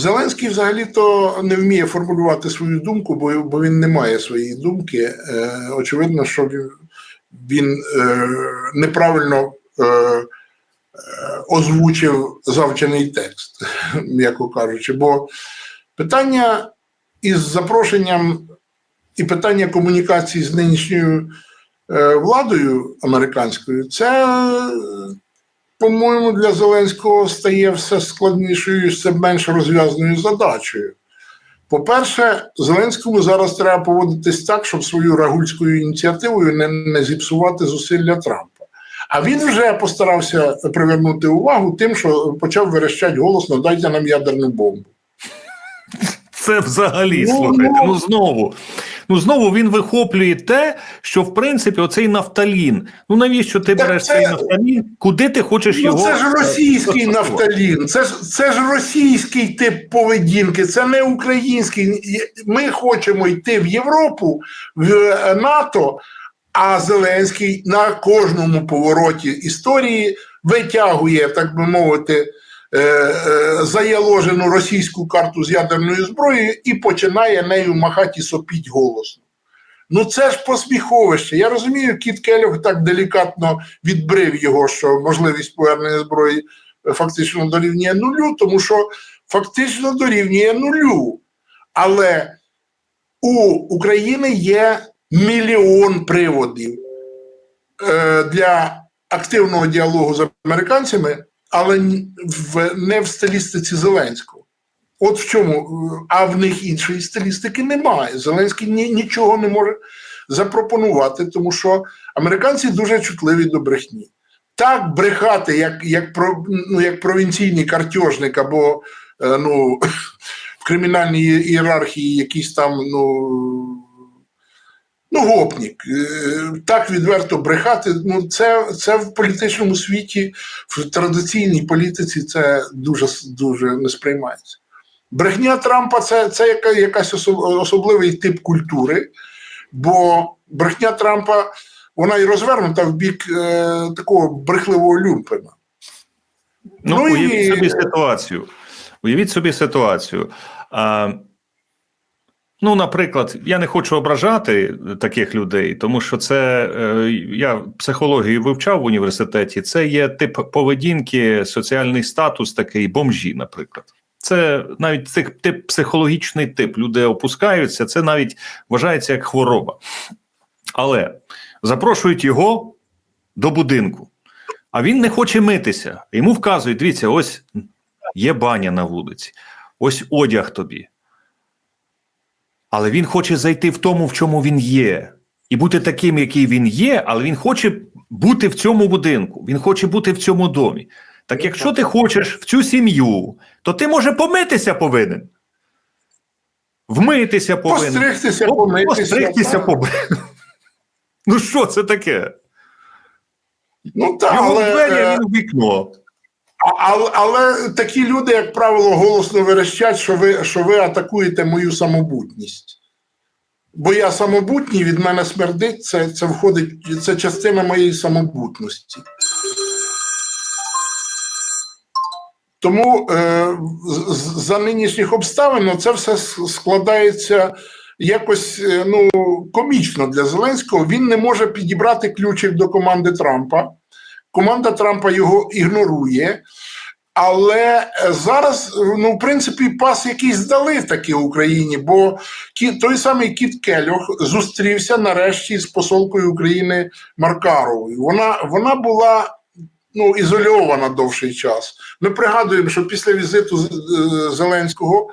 Зеленський взагалі-то не вміє формулювати свою думку, бо, він не має своєї думки. Е, очевидно, що він, він е, неправильно е, озвучив завчений текст, м'яко кажучи. Бо питання із запрошенням і питання комунікації з нинішньою владою американською, це, по-моєму, для Зеленського стає все складнішою, і все менш розв'язаною задачею. По-перше, Зеленському зараз треба поводитись так, щоб свою рагульською ініціативою не, не зіпсувати зусилля Трампа. А він вже постарався привернути увагу тим, що почав верещати голосно дайте нам ядерну бомбу. Це взагалі Ну, слухайте. ну. Ну знову. Ну знову він вихоплює те, що в принципі оцей нафталін. Ну навіщо ти Так береш це- цей нафталін? Куди ти хочеш Ну, його? це ж російський нафталін, це ж це ж російський тип поведінки, це не український. Ми хочемо йти в Європу, в е, НАТО, а Зеленський на кожному повороті історії витягує, так би мовити, заяложену російську карту з ядерною зброєю і починає нею махати і сопіть голосно. Ну це ж посміховище. Я розумію, Кіт Келлог так делікатно відбрив його, що можливість повернення зброї е, фактично дорівнює нулю, тому що фактично дорівнює нулю. Але у України є мільйон приводів е, для активного діалогу з американцями, але в, не в стилістиці Зеленського. От в чому, е, а в них іншої стилістики немає. Зеленський ні, нічого не може запропонувати, тому що американці дуже чутливі до брехні. Так брехати, як, як, про, ну, як провінційний картежник або е, ну, в кримінальній ієрархії якийсь там ну, ну, гопнік. Е, Так відверто брехати. Ну, це, це в політичному світі, в традиційній політиці це дуже, дуже не сприймається. Брехня Трампа це, це яка, якась особливий тип культури, бо брехня Трампа вона і розвернута в бік е, такого брехливого люмпена. Ну, Ну, і- уявіть собі ситуацію. Уявіть собі ситуацію. А, ну, наприклад, я не хочу ображати таких людей, тому що це е, я психологію вивчав в університеті. Це є тип поведінки, соціальний статус такий бомжі, наприклад. Це навіть цих тип психологічний тип. Люди опускаються, це навіть вважається як хвороба. Але запрошують його до будинку. А він не хоче митися. Йому вказують: дивіться, ось є баня на вулиці, ось одяг тобі. Але він хоче зайти в тому, в чому він є, і бути таким, який він є, але він хоче бути в цьому будинку, він хоче бути в цьому домі. Так якщо ти хочеш в цю сім'ю, то ти може помитися повинен. Вмитися повинен. Постригтися, помитися. Постригтися повинен. Ну що це таке? Ну так, Його але, двері, е, а він вікно. Але, але такі люди, як правило, голосно верещать, що ви, що ви атакуєте мою самобутність. Бо я самобутній, від мене смердить, це, це входить, це частина моєї самобутності. Тому е, за нинішніх обставин це все складається якось е, ну, комічно для Зеленського. Він не може підібрати ключик до команди Трампа. Команда Трампа його ігнорує. Але е, зараз, ну, в принципі, пас якийсь здали таки Україні, бо той самий Кіт Келлог зустрівся нарешті з посолкою України Маркаровою. Вона, вона була ну, ізольована довший час. Ми пригадуємо, що після візиту Зеленського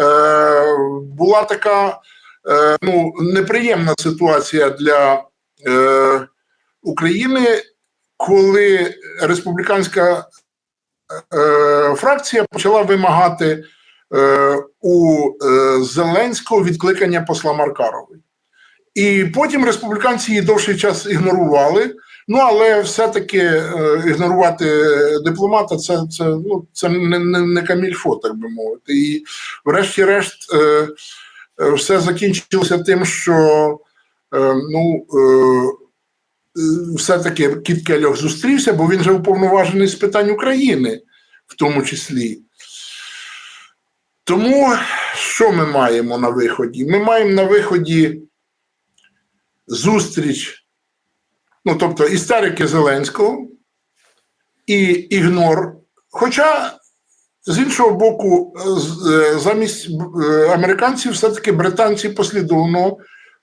е, була така е, ну, неприємна ситуація для е, України, коли республіканська е, фракція почала вимагати е, у е, Зеленського відкликання посла Маркарової. І потім республіканці її довший час ігнорували. Ну, але все-таки е, ігнорувати дипломата це, це, ну, це не, не, не камільфо, так би мовити. І врешті-решт е, е, все закінчилося тим, що е, ну, е, все-таки Кіт Келлог зустрівся, бо він же уповноважений з питань України, в тому числі. Тому що ми маємо на виході? Ми маємо на виході зустріч, ну тобто істерики Зеленського і ігнор. Хоча, з іншого боку, е, замість е, американців, все-таки британці послідовно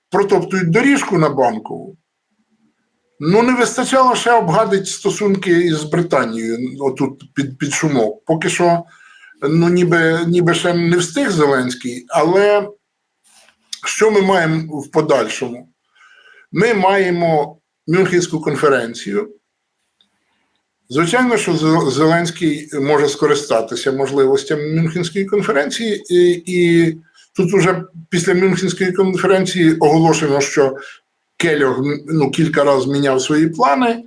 протоптують доріжку на банкову. Ну, не вистачало ще обгадити стосунки із Британією, отут під, під шумок. Поки що, ну, ніби, ніби ще не встиг Зеленський, але що ми маємо в подальшому? Ми маємо Мюнхенську конференцію. Звичайно, що Зеленський може скористатися можливостями Мюнхенської конференції, і, і тут уже після Мюнхенської конференції оголошено, що Кельог ну, кілька разів міняв свої плани,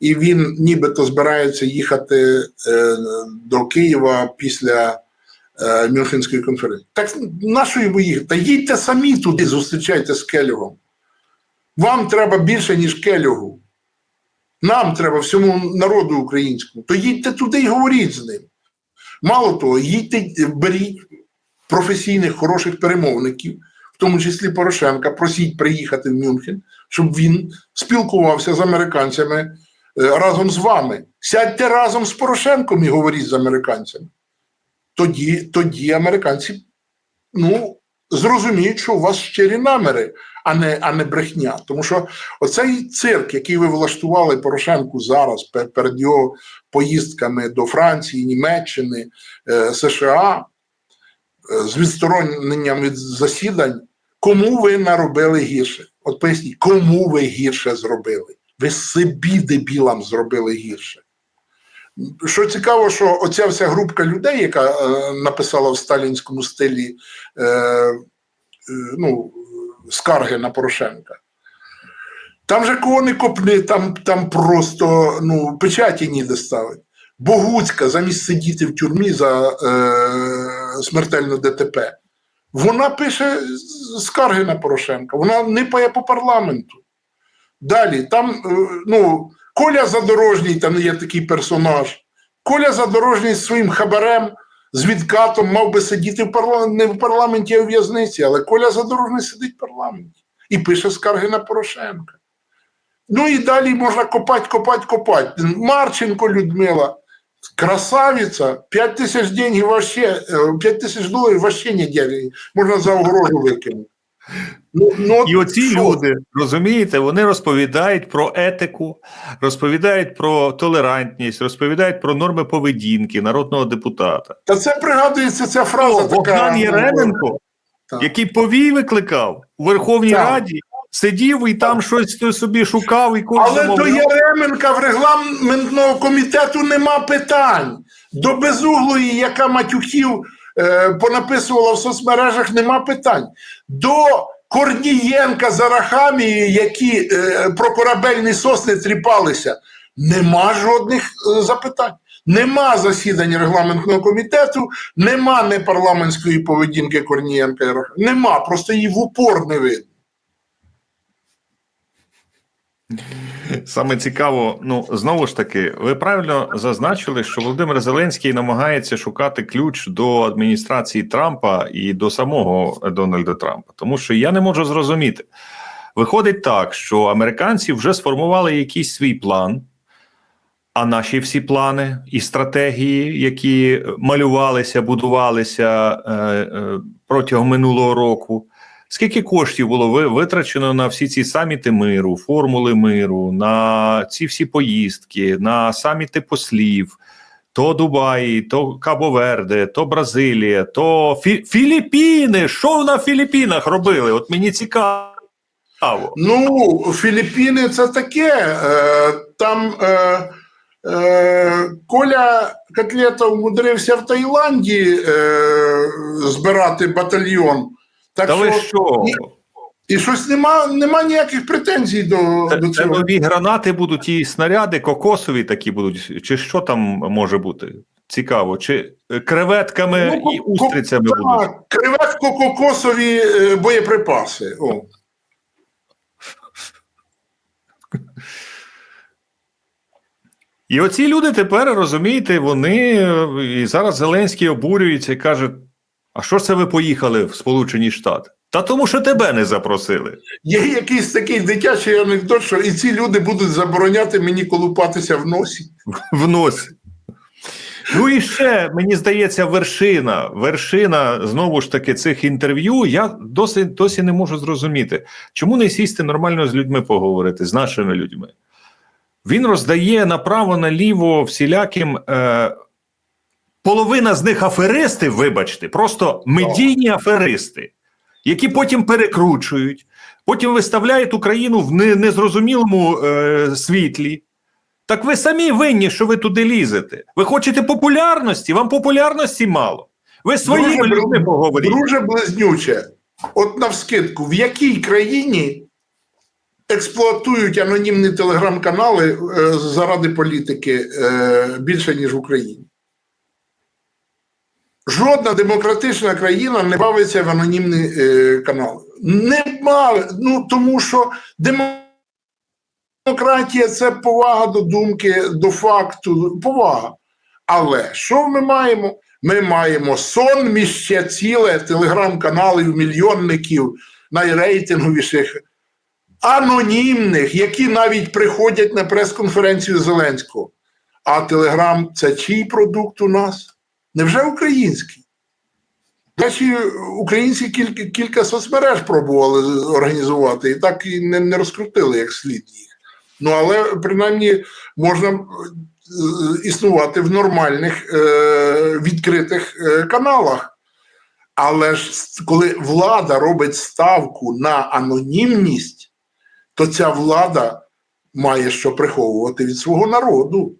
і він нібито збирається їхати е, до Києва після е, Мюнхенської конференції. Так на йому їхати? Та їдьте самі туди, зустрічайте з Кельогом. Вам треба більше, ніж Кельогу. Нам треба всьому народу українському. То їдьте туди і говоріть з ним. Мало того, їдьте, беріть професійних, хороших перемовників, тому числі Порошенка, просіть приїхати в Мюнхен, щоб він спілкувався з американцями е, разом з вами. Сядьте разом з Порошенком і говоріть з американцями. Тоді, тоді американці ну, зрозуміють, що у вас щирі наміри, а не, а не брехня. Тому що оцей цирк, який ви влаштували Порошенку зараз перед його поїздками до Франції, Німеччини, е, США, е, з відстороненням від засідань, кому ви наробили гірше? От поясніть, кому ви гірше зробили? Ви собі дебілам зробили гірше. Що цікаво, що оця вся групка людей, яка е, написала в сталінському стилі е, е, ну, скарги на Порошенка. Там же кого не копни, там, там просто ну, печаті ніде ставить. Богуцька замість сидіти в тюрмі за е, смертельну ДТП. Вона пише скарги на Порошенка, вона нипає по парламенту. Далі, там, е, ну, Коля Задорожній, там є такий персонаж. Коля Задорожній з своїм хабарем, з відкатом мав би сидіти в парламенті, не в парламенті, а в в'язниці, але Коля Задорожній сидить в парламенті і пише скарги на Порошенка. Ну і далі можна копати, копати, копати. Марченко Людмила, красавиця, 5 тисяч денег вообще, 5 тисяч доларів вообще не дядя, можна за огорожу викинути. Ну, ну, І оці що? люди, розумієте, вони розповідають про етику, розповідають про толерантність, розповідають про норми поведінки народного депутата. Та це пригадується ця фраза. така, Богдан ну, Єременко, так. який повій викликав у Верховній Так. Раді, сидів і там щось собі шукав і когось Але до. Яременка в регламентного комітету нема питань. До безуглої, яка матюхів е, понаписувала в соцмережах, нема питань. До Корнієнка з Арахамією, які е, про корабельні сосни тріпалися, нема жодних е, запитань. Нема засідань регламентного комітету, нема непарламентської поведінки Корнієнка Арахамії. Нема, просто її в упор не видно. Саме цікаво, ну знову ж таки, ви правильно зазначили, що Володимир Зеленський намагається шукати ключ до адміністрації Трампа і до самого Дональда Трампа, тому що я не можу зрозуміти. Виходить так, що американці вже сформували якийсь свій план, а наші всі плани і стратегії, які малювалися, будувалися е, е, протягом минулого року. Скільки коштів було витрачено на всі ці саміти миру, формули миру, на ці всі поїздки, на саміти послів, то Дубаї, то Кабо-Верде, то Бразилія, то Фі- Філіппіни. Що на Філіппінах робили? От мені цікаво. Ну, Філіппіни це таке. Е, там е, е, Коля Котлета умудрився в Таїланді е, збирати батальйон. Так Та ви що, що? і, і щось нема, нема ніяких претензій до, Це, до це нові гранати будуть і снаряди кокосові такі будуть, чи що там може бути? Цікаво, чи е, креветками Ну, і устрицями так, будуть? Креветко-кокосові е, боєприпаси. О. І оці люди тепер розумієте, вони е, і зараз Зеленський обурюється і каже: А що ж це ви поїхали в Сполучені Штати? Та тому, що тебе не запросили. Є якийсь такий дитячий анекдот, що і ці люди будуть забороняти мені колупатися в носі. в носі. Ну і ще мені здається, вершина, вершина знову ж таки цих інтерв'ю. Я досі, досі не можу зрозуміти, чому не сісти нормально з людьми поговорити, з нашими людьми. Він роздає направо наліво всіляким. Е, половина з них аферисти, вибачте, просто медійні аферисти, які потім перекручують, потім виставляють Україну в незрозумілому е, світлі. Так ви самі винні, що ви туди лізете. Ви хочете популярності, вам популярності мало. Ви своїми людьми поговоріть. Друже близнюче, от навскидку, в якій країні експлуатують анонімні телеграм-канали е, заради політики е, більше, ніж в Україні? Жодна демократична країна не бавиться в анонімні е, канали. Нема, ну тому що демократія це повага до думки, до факту, повага. Але що ми маємо? Ми маємо сонміще ціле телеграм-каналів, мільйонників, найрейтинговіших, анонімних, які навіть приходять на прес-конференцію Зеленського. А Телеграм це чий продукт у нас? Невже український? Наші українці кілька, кілька соцмереж пробували організувати і так і не, не розкрутили як слід їх. Ну, але принаймні можна е, існувати в нормальних е, відкритих е, каналах. Але ж коли влада робить ставку на анонімність, то ця влада має що приховувати від свого народу.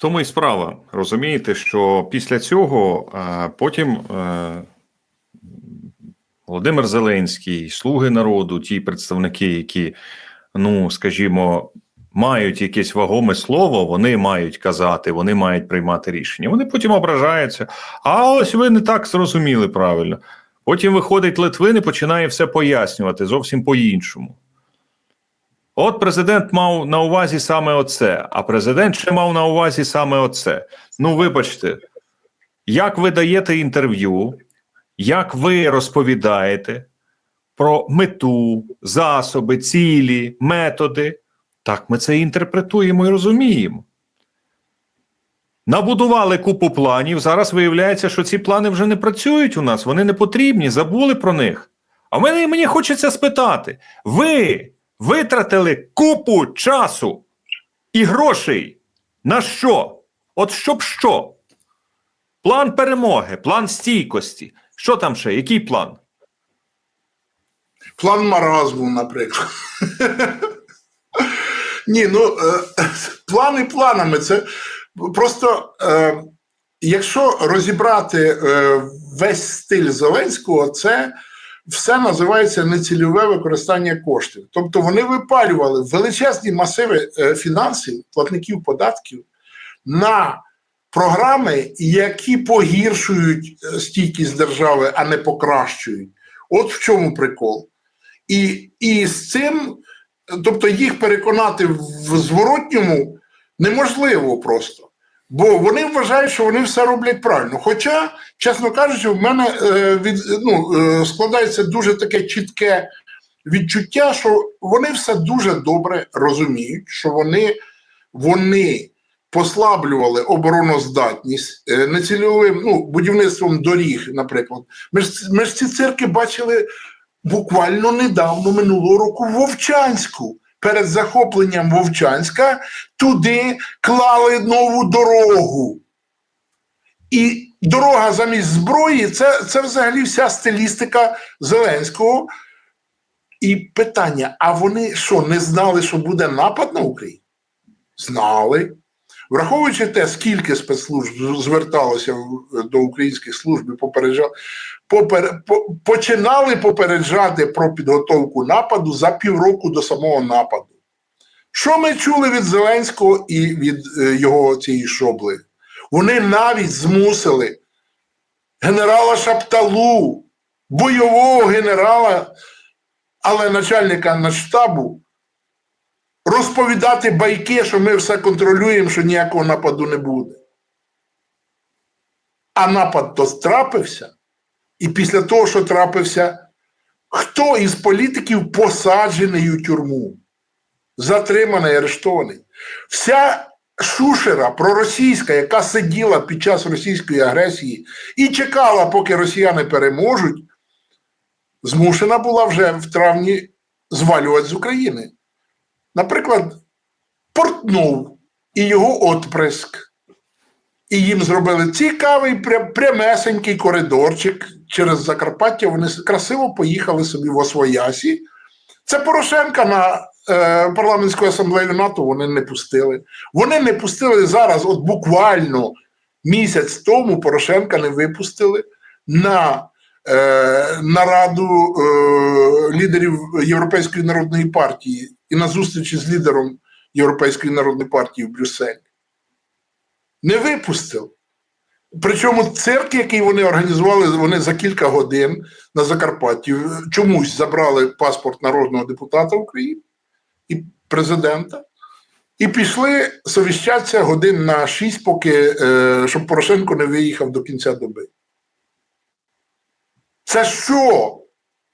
Тому і справа. Розумієте, що після цього е, потім е, Володимир Зеленський, слуги народу, ті представники, які, ну скажімо, мають якесь вагоме слово, вони мають казати, вони мають приймати рішення. Вони потім ображаються. А ось ви не так зрозуміли правильно. Потім виходить Литвин і починає все пояснювати зовсім по-іншому. От президент мав на увазі саме оце, а президент ще мав на увазі саме оце. Ну, вибачте, як ви даєте інтерв'ю, як ви розповідаєте про мету, засоби, цілі, методи, так ми це інтерпретуємо і розуміємо. Набудували купу планів. Зараз виявляється, що ці плани вже не працюють у нас, вони не потрібні, забули про них. А мене мені хочеться спитати: ви витратили купу часу і грошей на що? От щоб що? План перемоги, план стійкості. Що там ще? Який план? План маразму, наприклад. Ні, ну е, плани планами. Це просто, е, якщо розібрати е, весь стиль Зеленського, це все називається нецільове використання коштів. Тобто вони випалювали величезні масиви е, фінансів, платників податків на програми, які погіршують е, стійкість держави, а не покращують. От в чому прикол. І, і з цим, тобто їх переконати в зворотньому неможливо просто. Бо вони вважають, що вони все роблять правильно. Хоча, чесно кажучи, в мене е, від, ну, е, складається дуже таке чітке відчуття, що вони все дуже добре розуміють, що вони, вони послаблювали обороноздатність е, нецільовим ну, будівництвом доріг, наприклад. Ми ж, ми ж ці цирки бачили буквально недавно минулого року в Вовчанську. Перед захопленням Вовчанська туди клали нову дорогу. І дорога замість зброї це, це взагалі вся стилістика Зеленського. І питання: а вони що, не знали, що буде напад на Україну? Знали. Враховуючи те, скільки спецслужб зверталося до українських служб і попер, починали попереджати про підготовку нападу за півроку до самого нападу. Що ми чули від Зеленського і від е, його цієї шобли? Вони навіть змусили генерала Шапталу, бойового генерала, але начальника Начштабу, розповідати байки, що ми все контролюємо, що ніякого нападу не буде. А напад то трапився. І після того, що трапився, хто із політиків посаджений у тюрму, затриманий, арештований. Вся шушера проросійська, яка сиділа під час російської агресії і чекала, поки росіяни переможуть, змушена була вже в травні звалювати з України. Наприклад, Портнов і його отприск. І їм зробили цікавий прямесенький коридорчик через Закарпаття. Вони красиво поїхали собі в Освоясі. Це Порошенка на е, парламентську асамблею НАТО вони не пустили. Вони не пустили зараз, от буквально місяць тому Порошенка не випустили на е, нараду е, лідерів Європейської народної партії і на зустрічі з лідером Європейської народної партії в Брюсселі. Не випустив. Причому цирк, який вони організували, вони за кілька годин на Закарпатті чомусь забрали паспорт народного депутата України і президента, і пішли совіщатися годин на шість, поки е, щоб Порошенко не виїхав до кінця доби. Це що?